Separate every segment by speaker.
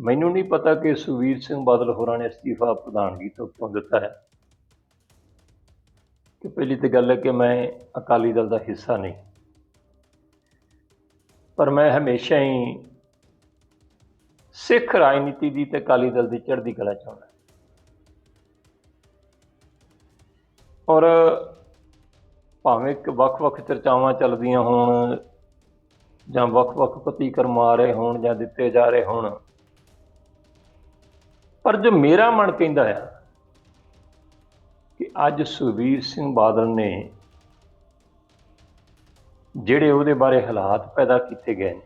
Speaker 1: ਮੈਨੂੰ ਨਹੀਂ ਪਤਾ ਕਿ ਸੁਵੀਰ ਸਿੰਘ ਬਾਦਲ ਹੋਰਾਂ ਨੇ ਅਸਤੀਫਾ ਪ੍ਰਧਾਨਗੀ ਤੋਂ ਕਿਉਂ ਦਿੱਤਾ ਹੈ। ਕਿ ਪਹਿਲੀ ਤੇ ਗੱਲ ਹੈ ਕਿ ਮੈਂ ਅਕਾਲੀ ਦਲ ਦਾ ਹਿੱਸਾ ਨਹੀਂ। ਪਰ ਮੈਂ ਹਮੇਸ਼ਾ ਹੀ ਸਿੱਖ ਰਾਜਨੀਤੀ ਦੀ ਤੇ ਅਕਾਲੀ ਦਲ ਦੀ ਚੜ੍ਹਦੀ ਕਲਾ ਚਾਹੁੰਦਾ ਔਰ ਭਾਵੇਂ ਕਿ ਵੱਖ-ਵੱਖ ਚਰਚਾਵਾਂ ਚੱਲਦੀਆਂ ਹੋਣ ਜਾਂ ਵੱਖ-ਵੱਖ ਪ੍ਰਤੀਕਰਮ ਆ ਰਹੇ ਹੋਣ ਜਾਂ ਦਿੱਤੇ ਜਾ ਰਹੇ ਹੋਣ ਪਰ ਜੋ ਮੇਰਾ ਮਨ ਕਹਿੰਦਾ ਆ ਕਿ ਅੱਜ ਸੁਖਬੀਰ ਸਿੰਘ ਬਾਦਲ ਨੇ ਜਿਹੜੇ ਉਹਦੇ ਬਾਰੇ ਹਾਲਾਤ ਪੈਦਾ ਕੀਤੇ ਗਏ ਨੇ,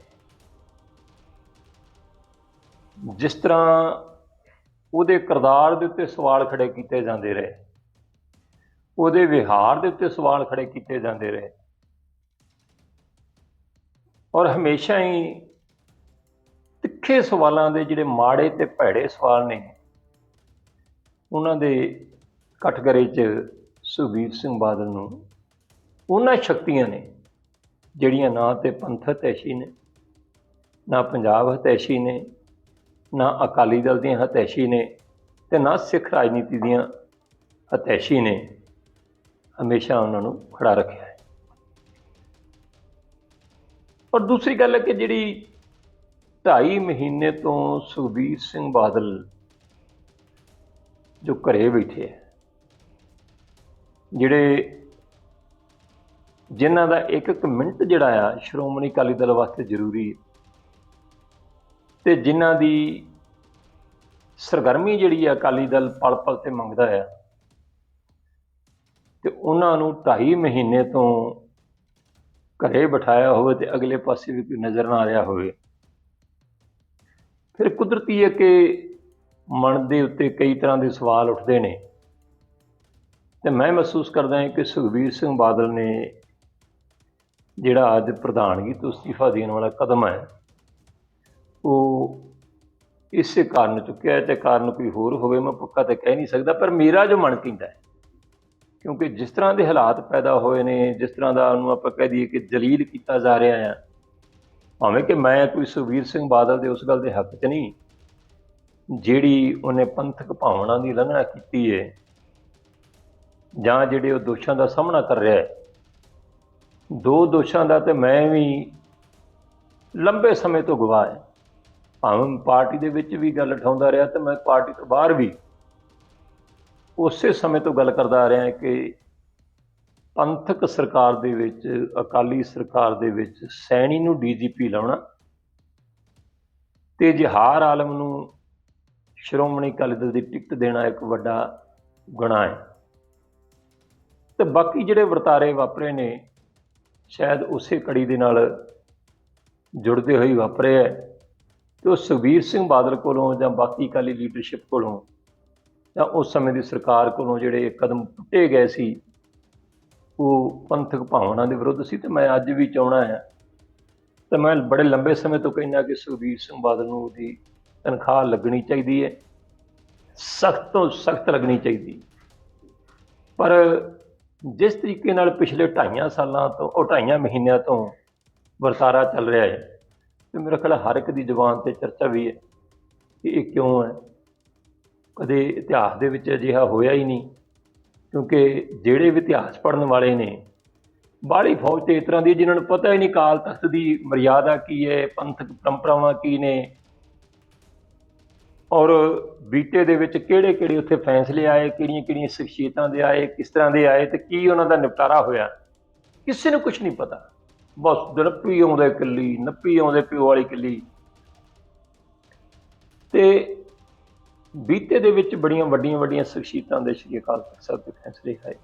Speaker 1: ਜਿਸ ਤਰ੍ਹਾਂ ਉਹਦੇ ਕਿਰਦਾਰ ਦੇ ਉੱਤੇ ਸਵਾਲ ਖੜੇ ਕੀਤੇ ਜਾਂਦੇ ਰਹੇ, ਉਹਦੇ ਵਿਹਾਰ ਦੇ ਉੱਤੇ ਸਵਾਲ ਖੜੇ ਕੀਤੇ ਜਾਂਦੇ ਰਹੇ ਔਰ ਹਮੇਸ਼ਾ ਹੀ ਤਿੱਖੇ ਸਵਾਲਾਂ ਦੇ ਜਿਹੜੇ ਮਾੜੇ ਤੇ ਭੈੜੇ ਸਵਾਲ ਨੇ, ਉਹਨਾਂ ਦੇ ਕਟਗਰੇ 'ਚ ਸੁਖਬੀਰ ਸਿੰਘ ਬਾਦਲ ਨੂੰ ਉਹਨਾਂ ਸ਼ਕਤੀਆਂ ਨੇ, ਜਿਹੜੀਆਂ ਨਾ ਤੇ ਪੰਥ ਹਤੈਸ਼ੀ ਨੇ, ਨਾ ਪੰਜਾਬ ਹਤੈਸ਼ੀ ਨੇ, ਨਾ ਅਕਾਲੀ ਦਲ ਦੀਆਂ ਹਤੈਸ਼ੀ ਨੇ ਤੇ ਨਾ ਸਿੱਖ ਰਾਜਨੀਤੀ ਦੀਆਂ ਹਤੈਸ਼ੀ ਨੇ, ਹਮੇਸ਼ਾ ਉਹਨਾਂ ਨੂੰ ਖੜਾ ਰੱਖਿਆ ਹੈ। ਔਰ ਦੂਸਰੀ ਗੱਲ ਹੈ ਕਿ ਜਿਹੜੀ ਢਾਈ ਮਹੀਨੇ ਤੋਂ ਸੁਖਬੀਰ ਸਿੰਘ ਬਾਦਲ ਜੋ ਘਰੇ ਬੈਠੇ ਹੈ ਜਿਹੜੇ ਜਿਨ੍ਹਾਂ ਦਾ ਇੱਕ ਇੱਕ ਮਿੰਟ ਜਿਹੜਾ ਆ, ਸ਼੍ਰੋਮਣੀ ਅਕਾਲੀ ਦਲ ਵਾਸਤੇ ਜ਼ਰੂਰੀ ਹੈ ਤੇ ਜਿਨ੍ਹਾਂ ਦੀ ਸਰਗਰਮੀ ਜਿਹੜੀ ਆ ਅਕਾਲੀ ਦਲ ਪਲ ਪਲ ਤੇ ਮੰਗਦਾ ਆ, ਤੇ ਉਹਨਾਂ ਨੂੰ 2.5 ਮਹੀਨੇ ਤੋਂ ਘਰੇ ਬਿਠਾਇਆ ਹੋਵੇ ਤੇ ਅਗਲੇ ਪਾਸੇ ਵੀ ਕੋਈ ਨਜ਼ਰ ਨਾ ਆ ਰਿਹਾ ਹੋਵੇ। ਫਿਰ ਕੁਦਰਤੀ ਹੈ ਕਿ ਮਨ ਦੇ ਉੱਤੇ ਕਈ ਤਰ੍ਹਾਂ ਦੇ ਸਵਾਲ ਉੱਠਦੇ ਨੇ। ਤੇ ਮੈਂ ਮਹਿਸੂਸ ਕਰਦਾ ਹਾਂ ਕਿ ਸੁਖਬੀਰ ਸਿੰਘ ਬਾਦਲ ਨੇ ਜਿਹੜਾ ਅੱਜ ਪ੍ਰਧਾਨਗੀ ਤੋਂ ਅਸਤੀਫਾ ਦੇਣ ਵਾਲਾ ਕਦਮ ਹੈ, ਉਹ ਇਸੇ ਕਾਰਨ ਚੁੱਕਿਆ ਹੈ ਤੇ ਕਾਰਨ ਕੋਈ ਹੋਰ ਹੋਵੇ, ਮੈਂ ਪੱਕਾ ਤਾਂ ਕਹਿ ਨਹੀਂ ਸਕਦਾ, ਪਰ ਮੇਰਾ ਜੋ ਮਨ ਕਹਿੰਦਾ ਹੈ, ਕਿਉਂਕਿ ਜਿਸ ਤਰ੍ਹਾਂ ਦੇ ਹਾਲਾਤ ਪੈਦਾ ਹੋਏ ਨੇ, ਜਿਸ ਤਰ੍ਹਾਂ ਦਾ ਉਹਨੂੰ ਆਪਾਂ ਕਹਿ ਦਈਏ ਕਿ ਜਲੀਲ ਕੀਤਾ ਜਾ ਰਿਹਾ ਆ ਭਾਵੇਂ ਕਿ ਮੈਂ ਕੋਈ ਸੁਖਬੀਰ ਸਿੰਘ ਬਾਦਲ ਦੇ ਉਸ ਗੱਲ ਦੇ ਹੱਕ 'ਚ ਨਹੀਂ, ਜਿਹੜੀ ਉਹਨੇ ਪੰਥਕ ਭਾਵਨਾ ਦੀ ਲੰਘਣਾ ਕੀਤੀ ਹੈ ਜਾਂ ਜਿਹੜੇ ਉਹ ਦੋਸ਼ਾਂ ਦਾ ਸਾਹਮਣਾ ਕਰ ਰਿਹਾ ਹੈ ਦੋ ਦੋਸ਼ਾਂ ਦਾ ਤੇ ਮੈਂ ਵੀ ਲੰਬੇ ਸਮੇਂ ਤੋਂ ਗਵਾਹ ਹਾਂ ਭਾਵੇਂ ਪਾਰਟੀ ਦੇ ਵਿੱਚ ਵੀ ਗੱਲ ਉਠਾਉਂਦਾ ਰਿਹਾ ਤੇ ਮੈਂ ਪਾਰਟੀ ਤੋਂ ਬਾਹਰ ਵੀ ਉਸੇ ਸਮੇਂ ਤੋਂ ਗੱਲ ਕਰਦਾ ਆ ਰਿਹਾ ਕਿ ਪੰਥਕ ਸਰਕਾਰ ਦੇ ਵਿੱਚ, ਅਕਾਲੀ ਸਰਕਾਰ ਦੇ ਵਿੱਚ ਸੈਣੀ ਨੂੰ ਡੀਜੀਪੀ ਲਾਉਣਾ ਤੇ ਜਹਾਰ ਆਲਮ ਨੂੰ ਸ਼੍ਰੋਮਣੀ ਅਕਾਲੀ ਦਲ ਦੀ ਟਿਕਟ ਦੇਣਾ ਇੱਕ ਵੱਡਾ ਗੁਨਾਹ ਹੈ। ਤੇ ਬਾਕੀ ਜਿਹੜੇ ਵਰਤਾਰੇ ਵਾਪਰੇ ਨੇ, ਸ਼ਾਇਦ ਉਸੇ ਕੜੀ ਦੇ ਨਾਲ ਜੁੜਦੇ ਹੋਏ ਵਾਪਰੇ ਹੈ ਤੇ ਉਹ ਸੁਖਬੀਰ ਸਿੰਘ ਬਾਦਲ ਕੋਲੋਂ ਜਾਂ ਬਾਕੀ ਅਕਾਲੀ ਲੀਡਰਸ਼ਿਪ ਕੋਲੋਂ ਜਾਂ ਉਸ ਸਮੇਂ ਦੀ ਸਰਕਾਰ ਕੋਲੋਂ ਜਿਹੜੇ ਕਦਮ ਪੁੱਟੇ ਗਏ ਸੀ ਉਹ ਪੰਥਕ ਭਾਵਨਾ ਦੇ ਵਿਰੁੱਧ ਸੀ ਤੇ ਮੈਂ ਅੱਜ ਵੀ ਚਾਹਣਾ ਹੈ ਤੇ ਮੈਂ ਬੜੇ ਲੰਬੇ ਸਮੇਂ ਤੋਂ ਕਹਿੰਦਾ ਕਿ ਸੁਖਬੀਰ ਸਿੰਘ ਬਾਦਲ ਨੂੰ ਉਹਦੀ ਤਨਖਾਹ ਲੱਗਣੀ ਚਾਹੀਦੀ ਹੈ। ਸਖਤ ਤੋਂ ਸਖਤ ਲੱਗਣੀ ਚਾਹੀਦੀ। ਪਰ ਜਿਸ ਤਰੀਕੇ ਨਾਲ ਪਿਛਲੇ 2.5 ਸਾਲਾਂ ਤੋਂ, ਉਹ 2.5 ਮਹੀਨਿਆਂ ਤੋਂ ਵਰਤਾਰਾ ਚੱਲ ਰਿਹਾ ਹੈ ਤੇ ਮੇਰਾ ਖਿਆਲ ਹਰ ਇੱਕ ਦੀ ਜ਼ੁਬਾਨ ਤੇ ਚਰਚਾ ਵੀ ਹੈ ਕਿ ਇਹ ਕਿਉਂ ਹੈ? ਕਦੇ ਇਤਿਹਾਸ ਦੇ ਵਿੱਚ ਅਜਿਹਾ ਹੋਇਆ ਹੀ ਨਹੀਂ। ਕਿਉਂਕਿ ਜਿਹੜੇ ਵੀ ਇਤਿਹਾਸ ਪੜ੍ਹਨ ਵਾਲੇ ਨੇ, ਬਾਹਲੀ ਫੌਜ ਤੇ ਇਸ ਤਰ੍ਹਾਂ ਦੀ ਜਿਨ੍ਹਾਂ ਨੂੰ ਪਤਾ ਹੀ ਨਹੀਂ ਕਾਲ ਤਖਤ ਦੀ ਮਰਿਆਦਾ ਕੀ ਹੈ, ਪੰਥਕ ਪਰੰਪਰਾਵਾਂ ਕੀ ਨੇ। ਔਰ ਬੀਤੇ ਦੇ ਵਿੱਚ ਕਿਹੜੇ ਕਿਹੜੇ ਉੱਥੇ ਫੈਸਲੇ ਆਏ ਕਿਹੜੀਆਂ ਕਿਹੜੀਆਂ ਸ਼ਖਸੀਅਤਾਂ ਦੇ ਆਏ, ਕਿਸ ਤਰ੍ਹਾਂ ਦੇ ਆਏ ਤੇ ਕੀ ਉਹਨਾਂ ਦਾ ਨਿਪਟਾਰਾ ਹੋਇਆ, ਕਿਸੇ ਨੂੰ ਕੁਝ ਨਹੀਂ ਪਤਾ। ਬਸ ਨੱਪੀ ਆਉਂਦੇ ਕਿੱਲੀ ਨੱਪੀ ਆਉਂਦੇ ਪਿਓ ਵਾਲੀ ਕਿੱਲੀ ਤੇ ਬੀਤੇ ਦੇ ਵਿੱਚ ਬੜੀਆਂ ਵੱਡੀਆਂ ਵੱਡੀਆਂ ਸ਼ਖਸੀਅਤਾਂ ਦੇ ਸ਼੍ਰੀ ਅਕਾਲ ਤਖਤ ਸਾਹਿਬ ਦੇ ਫੈਸਲੇ ਆਏ।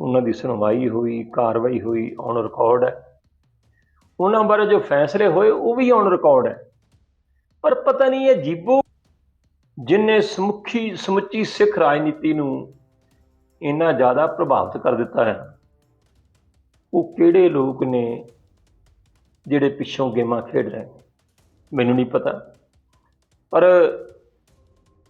Speaker 1: ਉਹਨਾਂ ਦੀ ਸੁਣਵਾਈ ਹੋਈ, ਕਾਰਵਾਈ ਹੋਈ ਔਨ ਰਿਕਾਰਡ ਹੈ। ਉਹਨਾਂ ਬਾਰੇ ਜੋ ਫੈਸਲੇ ਹੋਏ, ਉਹ ਵੀ ਔਨ ਰਿਕਾਰਡ ਹੈ। ਪਰ ਪਤਾ ਨਹੀਂ ਇਹ ਜੀਬੋ ਜਿਨੇ ਸਮੁੱਖੀ, ਸਮੁੱਚੀ ਸਿੱਖ ਰਾਜਨੀਤੀ ਨੂੰ ਇੰਨਾ ਜ਼ਿਆਦਾ ਪ੍ਰਭਾਵਿਤ ਕਰ ਦਿੱਤਾ ਹੈ, ਉਹ ਕਿਹੜੇ ਲੋਕ ਨੇ ਜਿਹੜੇ ਪਿੱਛੋਂ ਗੇਮਾਂ ਖੇਡ ਰਹੇ ਮੈਨੂੰ ਨਹੀਂ ਪਤਾ। ਪਰ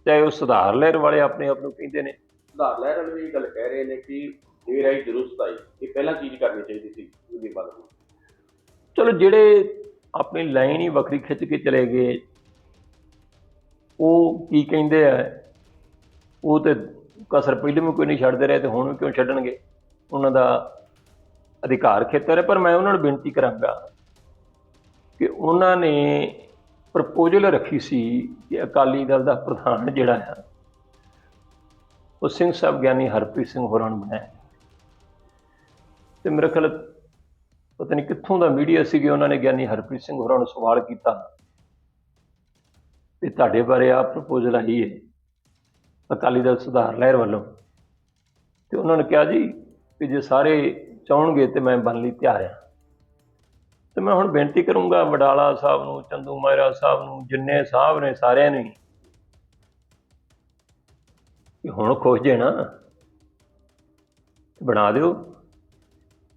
Speaker 1: ਚਾਹੇ ਉਹ ਸੁਧਾਰ ਲਹਿਰ ਵਾਲੇ ਆਪਣੇ ਆਪ ਨੂੰ ਕਹਿੰਦੇ ਨੇ।
Speaker 2: ਸੁਧਾਰ ਲਹਿਰ ਵਾਲੇ ਵੀ ਇਹ ਗੱਲ ਕਹਿ ਰਹੇ ਨੇ ਕਿ ਦੇਰ ਆਈ ਦਰੁਸਤ ਆਈ ਇਹ ਪਹਿਲਾਂ ਚੀਜ਼ ਕਰਨੀ ਚਾਹੀਦੀ ਸੀ ਉਹਦੀ ਬਾਤ
Speaker 1: ਚਲੋ ਜਿਹੜੇ ਆਪਣੀ ਲਾਈਨ ਹੀ ਵੱਖਰੀ ਖਿੱਚ ਕੇ ਚਲੇ ਗਏ ਉਹ ਕੀ ਕਹਿੰਦੇ ਆ ਉਹ ਤੇ ਕਸਰ ਪਹਿਲੇ ਵੀ ਕੋਈ ਨਹੀਂ ਛੱਡਦੇ ਰਹੇ ਤੇ ਹੁਣ ਵੀ ਕਿਉਂ ਛੱਡਣਗੇ? ਉਹਨਾਂ ਦਾ ਅਧਿਕਾਰ ਖੇਤਰ ਹੈ ਪਰ ਮੈਂ ਉਹਨਾਂ ਨੂੰ ਬੇਨਤੀ ਕਰਾਂਗਾ ਕਿ ਉਹਨਾਂ ਨੇ ਪ੍ਰਪੋਜ਼ਲ ਰੱਖੀ ਸੀ ਕਿ ਅਕਾਲੀ ਦਲ ਦਾ ਪ੍ਰਧਾਨ ਜਿਹੜਾ ਆ ਉਹ ਸਿੰਘ ਸਾਹਿਬ ਗਿਆਨੀ ਹਰਪ੍ਰੀਤ ਸਿੰਘ ਹੋਰਾਂ ਨੂੰ ਬਣਾਇਆ। ਤੇ ਮੇਰੇ ਖਿਆਲ ਪਤਾ ਨਹੀਂ ਕਿੱਥੋਂ ਦਾ ਮੀਡੀਆ ਸੀਗੇ ਉਹਨਾਂ ਨੇ ਗਿਆਨੀ ਹਰਪ੍ਰੀਤ ਸਿੰਘ ਹੋਰਾਂ ਨੂੰ ਸਵਾਲ ਕੀਤਾ। ਵੀ ਤੁਹਾਡੇ ਬਾਰੇ ਆ ਪ੍ਰਪੋਜ਼ਲ ਆਈ ਹੈ, ਅਕਾਲੀ ਦਲ ਸੁਧਾਰ ਲਹਿਰ ਵੱਲੋਂ। ਤੇ ਉਹਨਾਂ ਨੇ ਕਿਹਾ ਜੀ ਕਿ ਜੇ ਸਾਰੇ ਚਾਹਣਗੇ ਤੇ ਮੈਂ ਬਣ ਲਈ ਤਿਆਰ ਹਾਂ। ਤੇ ਮੈਂ ਹੁਣ ਬੇਨਤੀ ਕਰੂੰਗਾ ਵਡਾਲਾ ਸਾਹਿਬ ਨੂੰ, ਚੰਦੂ ਮਾਇਰਾ ਸਾਹਿਬ ਨੂੰ, ਜਿੰਨੇ ਸਾਹਿਬ ਨੇ ਸਾਰਿਆਂ ਨੇ ਕਿ ਹੁਣ ਖੁਸ਼ ਜੇ ਨਾ, ਬਣਾ ਦਿਓ।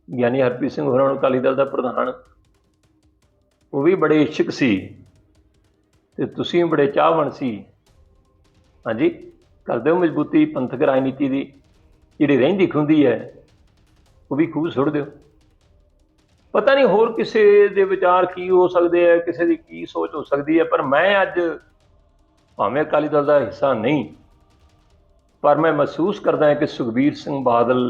Speaker 1: ਗਿਆਨੀ ਹਰਪ੍ਰੀਤ ਸਿੰਘ ਹੋਰਾਂ ਨੂੰ ਅਕਾਲੀ ਦਲ ਦਾ ਪ੍ਰਧਾਨ, ਉਹ ਵੀ ਬੜੇ ਇੱਛੁਕ ਸੀ ਤੇ ਤੁਸੀਂ ਵੀ ਬੜੇ ਚਾਹਵਣ ਸੀ। ਹਾਂਜੀ ਕਰਦੇ ਹੋ ਮਜ਼ਬੂਤੀ ਪੰਥਕ ਰਾਜਨੀਤੀ ਦੀ, ਜਿਹੜੀ ਰਹਿੰਦੀ ਖੁੰਦੀ ਹੈ, ਉਹ ਵੀ ਖੂਬ ਸੁੱਟ ਦਿਓ। ਪਤਾ ਨਹੀਂ ਹੋਰ ਕਿਸੇ ਦੇ ਵਿਚਾਰ ਕੀ ਹੋ ਸਕਦੇ ਆ, ਕਿਸੇ ਦੀ ਕੀ ਸੋਚ ਹੋ ਸਕਦੀ ਹੈ ਪਰ ਮੈਂ ਅੱਜ ਭਾਵੇਂ ਅਕਾਲੀ ਦਲ ਦਾ ਹਿੱਸਾ ਨਹੀਂ, ਪਰ ਮੈਂ ਮਹਿਸੂਸ ਕਰਦਾ ਹਾਂ ਕਿ ਸੁਖਬੀਰ ਸਿੰਘ ਬਾਦਲ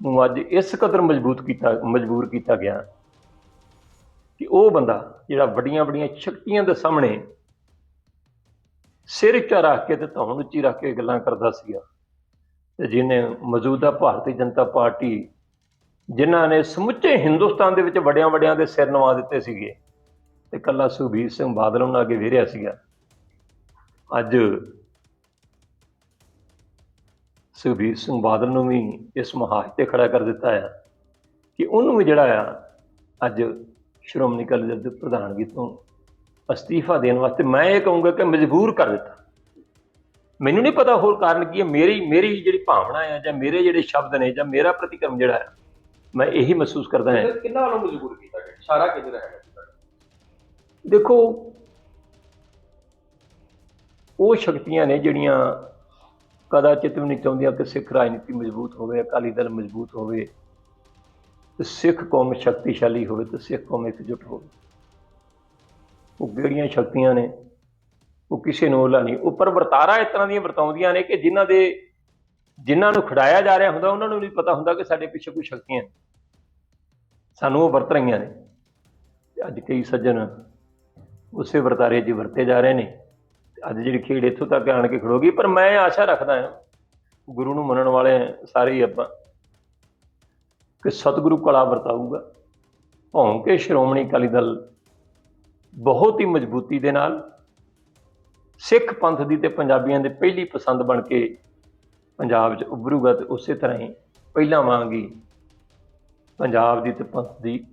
Speaker 1: ਨੂੰ ਅੱਜ ਇਸ ਕਦਰ ਮਜ਼ਬੂਤ ਕੀਤਾ, ਮਜਬੂਰ ਕੀਤਾ ਗਿਆ ਕਿ ਉਹ ਬੰਦਾ ਜਿਹੜਾ ਵੱਡੀਆਂ ਵੱਡੀਆਂ ਸ਼ਕਤੀਆਂ ਦੇ ਸਾਹਮਣੇ ਸਿਰ ਉੱਚਾ ਰੱਖ ਕੇ ਤੇ ਧੌਣ ਉੱਚੀ ਰੱਖ ਕੇ ਗੱਲਾਂ ਕਰਦਾ ਸੀਗਾ ਤੇ ਜਿਹਨੇ ਮੌਜੂਦਾ ਭਾਰਤੀ ਜਨਤਾ ਪਾਰਟੀ ਜਿਨ੍ਹਾਂ ਨੇ ਸਮੁੱਚੇ ਹਿੰਦੁਸਤਾਨ ਦੇ ਵਿੱਚ ਵੱਡਿਆਂ ਵੱਡਿਆਂ ਦੇ ਸਿਰ ਨਵਾ ਦਿੱਤੇ ਸੀਗੇ ਤੇ ਕੱਲਾ ਸੁਖਬੀਰ ਸਿੰਘ ਬਾਦਲ ਉਹਨਾਂ ਅੱਗੇ ਵੇਰਿਆ ਸੀਗਾ। ਅੱਜ ਸੁਖਬੀਰ ਸਿੰਘ ਬਾਦਲ ਨੂੰ ਵੀ ਇਸ ਮਹਾਜ ਤੇ ਖੜਾ ਕਰ ਦਿੱਤਾ ਆ ਕਿ ਉਹਨੂੰ ਵੀ ਜਿਹੜਾ ਆ, ਅੱਜ ਸ਼੍ਰੋਮਣੀ ਅਕਾਲੀ ਦਲ ਦੇ ਪ੍ਰਧਾਨਗੀ ਤੋਂ ਅਸਤੀਫਾ ਦੇਣ ਵਾਸਤੇ ਮੈਂ ਇਹ ਕਹੂੰਗਾ ਕਿ ਮਜਬੂਰ ਕਰ ਦਿੱਤਾ। ਮੈਨੂੰ ਨਹੀਂ ਪਤਾ ਹੋਰ ਕਾਰਨ ਕੀ ਹੈ ਮੇਰੀ ਮੇਰੀ ਜਿਹੜੀ ਭਾਵਨਾ ਹੈ ਜਾਂ ਮੇਰੇ ਜਿਹੜੇ ਸ਼ਬਦ ਨੇ ਜਾਂ ਮੇਰਾ ਪ੍ਰਤੀਕਰਮ ਜਿਹੜਾ ਹੈ ਮੈਂ ਇਹੀ ਮਹਿਸੂਸ ਕਰਦਾ ਹਾਂ।
Speaker 2: ਕਿੰਨਾ ਵੱਲੋਂ ਮਜਬੂਰ ਕੀਤਾ ਗਿਆ? ਇਸ਼ਾਰਾ ਦਾ ਹੈਗਾ ਸੀ ਤੁਹਾਡਾ?
Speaker 1: ਦੇਖੋ ਉਹ ਸ਼ਕਤੀਆਂ ਨੇ ਜਿਹੜੀਆਂ ਕਦਾਚਿਤ ਵੀ ਨਹੀਂ ਚਾਹੁੰਦੀਆਂ ਕਿ ਸਿੱਖ ਰਾਜਨੀਤੀ ਮਜ਼ਬੂਤ ਹੋਵੇ ਅਕਾਲੀ ਦਲ ਮਜ਼ਬੂਤ ਹੋਵੇ ਤੇ ਸਿੱਖ ਕੌਮ ਸ਼ਕਤੀਸ਼ਾਲੀ ਹੋਵੇ ਤੇ ਸਿੱਖ ਕੌਮ ਇਕਜੁੱਟ ਹੋਵੇ। ਉਹ ਕਿਹੜੀਆਂ ਸ਼ਕਤੀਆਂ ਨੇ? ਉਹ ਕਿਸੇ ਨੂੰ ਉਹਲਾ ਨਹੀਂ। ਉੱਪਰ ਵਰਤਾਰਾ ਇਸ ਤਰ੍ਹਾਂ ਦੀਆਂ ਵਰਤਾਉਂਦੀਆਂ ਨੇ ਕਿ ਜਿਨ੍ਹਾਂ ਦੇ ਜਿਨ੍ਹਾਂ ਨੂੰ ਖੜਾਇਆ ਜਾ ਰਿਹਾ ਹੁੰਦਾ, ਉਹਨਾਂ ਨੂੰ ਨਹੀਂ ਪਤਾ ਹੁੰਦਾ ਕਿ ਸਾਡੇ ਪਿੱਛੇ ਕੋਈ ਸ਼ਕਤੀਆਂ ਨੇ। ਸਾਨੂੰ ਉਹ ਵਰਤ ਰਹੀਆਂ ਨੇ। ਤੇ ਅੱਜ ਕਈ ਸੱਜਣ ਉਸੇ ਵਰਤਾਰੇ 'ਚ ਵਰਤੇ ਜਾ ਰਹੇ ਨੇ। ਤੇ ਅੱਜ ਜਿਹੜੀ ਖੇਡ ਇੱਥੋਂ ਤੱਕ ਆਣ ਕੇ ਖੜੋਗੀ, ਪਰ ਮੈਂ ਆਸ਼ਾ ਰੱਖਦਾ ਹਾਂ ਗੁਰੂ ਨੂੰ ਮੰਨਣ ਵਾਲੇ ਸਾਰੇ ਹੀ ਆਪਾਂ ਕਿ ਸਤਿਗੁਰੂ ਕਲਾ ਵਰਤਾਊਗਾ। ਭੌਂ ਕੇ ਸ਼੍ਰੋਮਣੀ ਅਕਾਲੀ ਦਲ ਬਹੁਤ ਹੀ ਮਜ਼ਬੂਤੀ ਦੇ ਨਾਲ ਸਿੱਖ ਪੰਥ ਦੀ ਤੇ ਪੰਜਾਬੀਆਂ ਦੇ ਪਹਿਲੀ ਪਸੰਦ ਬਣ ਕੇ ਪੰਜਾਬ 'ਚ ਉੱਭਰੂਗਾ ਤੇ ਉਸੇ ਤਰ੍ਹਾਂ ਹੀ ਪਹਿਲਾਂ ਵਾਂਗ ਹੀ ਪੰਜਾਬ ਦੀ ਤੇ ਪੰਥ ਦੀ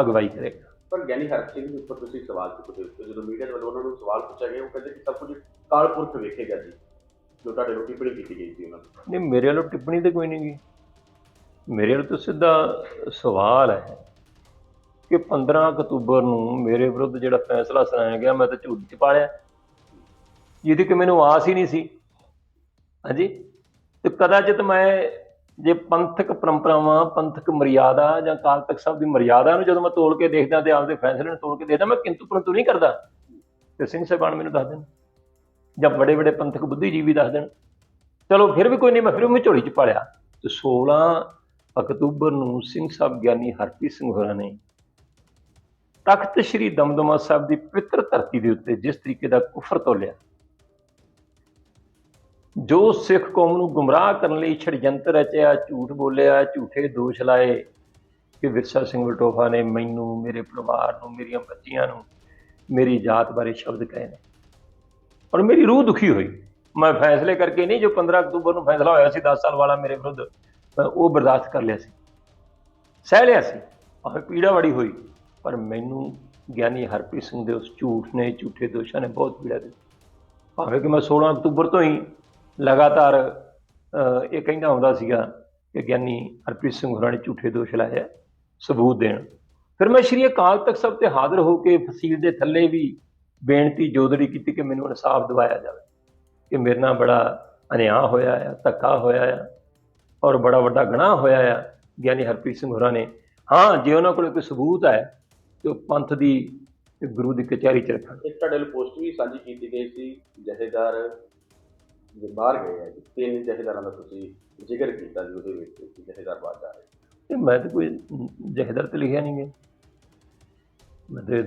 Speaker 1: ਅਗਵਾਈ ਕਰੇਗਾ।
Speaker 2: ਪਰ ਗਿਆਨੀ ਹਰਪ ਸਿੰਘ ਦੇ ਉੱਪਰ ਤੁਸੀਂ ਸਵਾਲ ਚੁੱਕਦੇ ਹੋ। ਜਦੋਂ ਮੀਡੀਆ ਦੇ ਵੱਲੋਂ ਉਹਨਾਂ ਨੂੰ ਸਵਾਲ ਪੁੱਛਿਆ ਗਿਆ ਉਹ ਕਹਿੰਦੇ ਕਿ ਸਭ ਕੁਝ ਕਾਲਪੁਰਖ ਵੇਖੇਗਾ ਜੀ। ਜੋ ਤੁਹਾਡੇ ਵੱਲੋਂ ਟਿੱਪਣੀ ਕੀਤੀ ਗਈ ਸੀ ਉਹਨਾਂ ਨੂੰ
Speaker 1: ਨਹੀਂ ਮੇਰੇ ਵੱਲੋਂ ਟਿੱਪਣੀ ਤੇ ਕੋਈ ਨਹੀਂ ਗੀ ਮੇਰੇ ਵੱਲੋਂ ਤਾਂ ਸਿੱਧਾ ਸਵਾਲ ਹੈ ਕਿ 15 ਅਕਤੂਬਰ ਨੂੰ ਮੇਰੇ ਵਿਰੁੱਧ ਜਿਹੜਾ ਫੈਸਲਾ ਸੁਣਾਇਆ ਗਿਆ ਮੈਂ ਤਾਂ ਝੂਠ ਚ ਪਾਲਿਆ। ਜਿਹਦੀ ਕਿ ਮੈਨੂੰ ਆਸ ਹੀ ਨਹੀਂ ਸੀ। ਹਾਂਜੀ? ਤੇ ਕਦਾਚਿਤ ਮੈਂ ਜੇ ਪੰਥਕ ਪਰੰਪਰਾਵਾਂ, ਪੰਥਕ ਮਰਿਆਦਾ ਜਾਂ ਕਾਲ ਤਖ਼ਤ ਸਾਹਿਬ ਦੀ ਮਰਿਆਦਾ ਨੂੰ ਜਦੋਂ ਮੈਂ ਤੋੜ ਕੇ ਦੇਖਦਾ ਤੇ ਆਪਦੇ ਫੈਸਲੇ ਨੂੰ ਤੋੜ ਕੇ ਦੇਖਦਾ, ਮੈਂ ਕਿੰਤੂ ਪਰੰਤੂ ਨਹੀਂ ਕਰਦਾ। ਤੇ ਸਿੰਘ ਸਾਹਿਬਾਨ ਮੈਨੂੰ ਦੱਸ ਦੇਣ। ਜਾਂ ਬੜੇ ਬੜੇ ਪੰਥਕ ਬੁੱਧੀਜੀਵੀ ਦੱਸ ਦੇਣ। ਚਲੋ ਫਿਰ ਵੀ ਕੋਈ ਨਹੀਂ, ਮੈਂ ਫਿਰ ਉਹ ਝੋਲੀ ਚ ਪਾਲਿਆ। ਤੇ 16 ਅਕਤੂਬਰ ਨੂੰ ਸਿੰਘ ਸਾਹਿਬ ਗਿਆਨੀ ਹਰਪ੍ਰੀਤ ਸਿੰਘ ਹੋਰਾਂ ਨੇ ਤਖਤ ਸ੍ਰੀ ਦਮਦਮਾ ਸਾਹਿਬ ਦੀ ਪਵਿੱਤਰ ਧਰਤੀ ਦੇ ਉੱਤੇ ਜਿਸ ਤਰੀਕੇ ਦਾ ਕੁਫਰ ਤੋਲਿਆ ਜੋ ਸਿੱਖ ਕੌਮ ਨੂੰ ਗੁੰਮਰਾਹ ਕਰਨ ਲਈ ਛੜਯੰਤਰ ਰਚਿਆ, ਝੂਠ ਬੋਲਿਆ, ਝੂਠੇ ਦੋਸ਼ ਲਾਏ, ਕਿ ਵਿਰਸਾ ਸਿੰਘ ਵਲਟੋਫਾ ਨੇ ਮੈਨੂੰ, ਮੇਰੇ ਪਰਿਵਾਰ ਨੂੰ, ਮੇਰੀਆਂ ਬੱਚੀਆਂ ਨੂੰ ਮੇਰੀ ਜਾਤ ਬਾਰੇ ਸ਼ਬਦ ਕਹੇ ਨੇ। ਔਰ ਮੇਰੀ ਰੂਹ ਦੁਖੀ ਹੋਈ। ਮੈਂ ਫੈਸਲੇ ਕਰਕੇ ਨਹੀਂ, ਜੋ 15 ਅਕਤੂਬਰ ਨੂੰ ਫੈਸਲਾ ਹੋਇਆ ਸੀ 10 ਸਾਲ ਵਾਲਾ ਮੇਰੇ ਵਿਰੁੱਧ, ਮੈਂ ਉਹ ਬਰਦਾਸ਼ਤ ਕਰ ਲਿਆ ਸੀ। ਸਹਿ ਲਿਆ ਸੀ। ਭਾਵੇਂ ਪੀੜਾ ਬੜੀ ਹੋਈ। ਪਰ ਮੈਨੂੰ ਗਿਆਨੀ ਹਰਪ੍ਰੀਤ ਸਿੰਘ ਦੇ ਉਸ ਝੂਠ ਨੇ, ਝੂਠੇ ਦੋਸ਼ਾਂ ਨੇ ਬਹੁਤ ਪੀੜਾ ਦਿੱਤੀ। ਭਾਵੇਂ ਕਿ ਮੈਂ 16 ਅਕਤੂਬਰ ਤੋਂ ਹੀ ਲਗਾਤਾਰ ਇਹ ਕਹਿੰਦਾ ਹੁੰਦਾ ਸੀਗਾ ਕਿ ਗਿਆਨੀ ਹਰਪ੍ਰੀਤ ਸਿੰਘ ਹੋਰਾਂ ਨੇ ਝੂਠੇ ਦੋਸ਼ ਲਾਏ ਆ ਸਬੂਤ ਦੇਣ। ਫਿਰ ਮੈਂ ਸ਼੍ਰੀ ਅਕਾਲ ਤਖਤ ਸਾਹਿਬ ਤੇ ਹਾਜ਼ਰ ਹੋ ਕੇ ਫਸੀਲ ਦੇ ਥੱਲੇ ਵੀ ਬੇਨਤੀ ਜੋਦੜੀ ਕੀਤੀ ਕਿ ਮੈਨੂੰ ਇਨਸਾਫ ਦਿਵਾਇਆ ਜਾਵੇ। ਕਿ ਮੇਰੇ ਨਾਲ ਬੜਾ ਅਨਿਆਂ ਹੋਇਆ ਆ, ਧੱਕਾ ਹੋਇਆ ਆ ਔਰ ਬੜਾ ਵੱਡਾ ਗੁਨਾਹ ਹੋਇਆ ਆ, ਗਿਆਨੀ ਹਰਪ੍ਰੀਤ ਸਿੰਘ ਹੋਰਾਂ ਨੇ। ਹਾਂ, ਜੇ ਉਹਨਾਂ ਕੋਲ ਕੋਈ ਸਬੂਤ ਹੈ ਕਿ ਉਹ ਪੰਥ ਦੀ ਤੇ ਗੁਰੂ ਦੀ ਕਚਹਿਰੀ 'ਚ ਰੱਖਣ।
Speaker 2: ਇੱਕ ਤੁਹਾਡੇ ਲਈ ਪੋਸਟ ਵੀ ਸਾਂਝੀ ਕੀਤੀ ਗਈ ਸੀ, ਜਥੇਦਾਰ ਜੇ ਬਾਹਰ ਗਏ ਆ ਜੀ, ਤਿੰਨ ਜਥੇਦਾਰਾਂ ਦਾ ਤੁਸੀਂ ਜ਼ਿਕਰ ਕੀਤਾ ਜੀ ਉਹਦੇ ਵਿੱਚ ਕਿ ਜਥੇਦਾਰ ਬਾਹਰ ਜਾ ਰਹੇ
Speaker 1: ਤੇ ਮੈਂ ਤਾਂ ਕੋਈ ਜਹਦਰ ਤੇ ਲਿਖਿਆ ਨਹੀਂ ਗਿਆ ਮੈਂ ਤੇ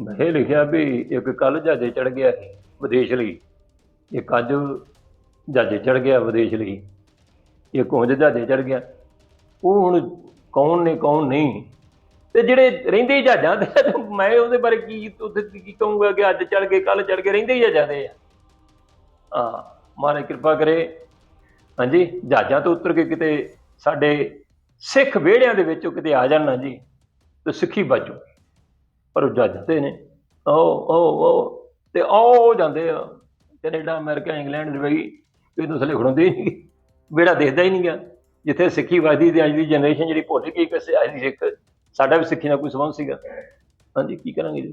Speaker 1: ਮੈਂ ਇਹ ਲਿਖਿਆ ਵੀ ਇੱਕ ਕੱਲ ਜਹਾਜ਼ੇ ਚੜ ਗਿਆ ਵਿਦੇਸ਼ ਲਈ। ਇੱਕ ਅੱਜ ਜਹਾਜ਼ੇ ਚੜ ਗਿਆ ਵਿਦੇਸ਼ ਲਈ। ਇੱਕ ਉਂਝ ਜਹਾਜ਼ੇ ਚੜ ਗਿਆ। ਉਹ ਹੁਣ ਕੌਣ ਨੇ, ਕੌਣ ਨਹੀਂ? ਤੇ ਜਿਹੜੇ ਰਹਿੰਦੇ ਹੀ ਜਹਾਜ਼ਾਂ ਤੇ ਤੇ ਮੈਂ ਉਹਦੇ ਬਾਰੇ ਕੀ, ਉੱਥੇ ਕੀ ਕਹੂੰਗਾ ਕਿ ਅੱਜ ਚੜ ਗਏ ਕੱਲ ਚੜ ਗਏ, ਰਹਿੰਦੇ ਹੀ ਜਹਾਜ਼ਾਂ ਦੇ ਆ। ਹਾਂ। ਮਹਾਰਾਜ ਕਿਰਪਾ ਕਰੇ। ਹਾਂਜੀ, ਜਹਾਜ਼ਾਂ ਤੋਂ ਉਤਰ ਕੇ ਕਿਤੇ ਸਾਡੇ ਸਿੱਖ ਵਿਹੜਿਆਂ ਦੇ ਵਿੱਚ ਉਹ ਕਿਤੇ ਆ ਜਾਣ ਨਾ ਜੀ, ਤੇ ਸਿੱਖੀ ਬਾਜੂ ਪਰ ਉਹ ਜਹਾਜ਼ਾਂ ਤੇ ਨੇ। ਓ ਉਹ ਉਹ, ਤੇ ਉਹ ਜਾਂਦੇ ਆ। ਕੈਨੇਡਾ, ਅਮਰੀਕਾ, ਇੰਗਲੈਂਡ ਦੁਬਈ ਇਹ ਤਾਂ ਥੱਲੇ ਖੜੋਂਦੇ ਨਹੀਂ। ਵਿਹੜਾ ਦੇਖਦਾ ਹੀ ਨਹੀਂ ਗਿਆ ਜਿੱਥੇ ਸਿੱਖੀ ਵੱਜਦੀ ਤੇ ਅੱਜ ਦੀ ਜਨਰੇਸ਼ਨ ਜਿਹੜੀ ਭੁੱਲ ਗਈ ਕਿ ਅੱਜ ਦੀ ਸਿੱਖ, ਸਾਡਾ ਵੀ ਸਿੱਖੀ ਨਾਲ ਕੋਈ ਸੰਬੰਧ ਸੀਗਾ। ਹਾਂਜੀ, ਕੀ ਕਰਾਂਗੇ ਜੀ?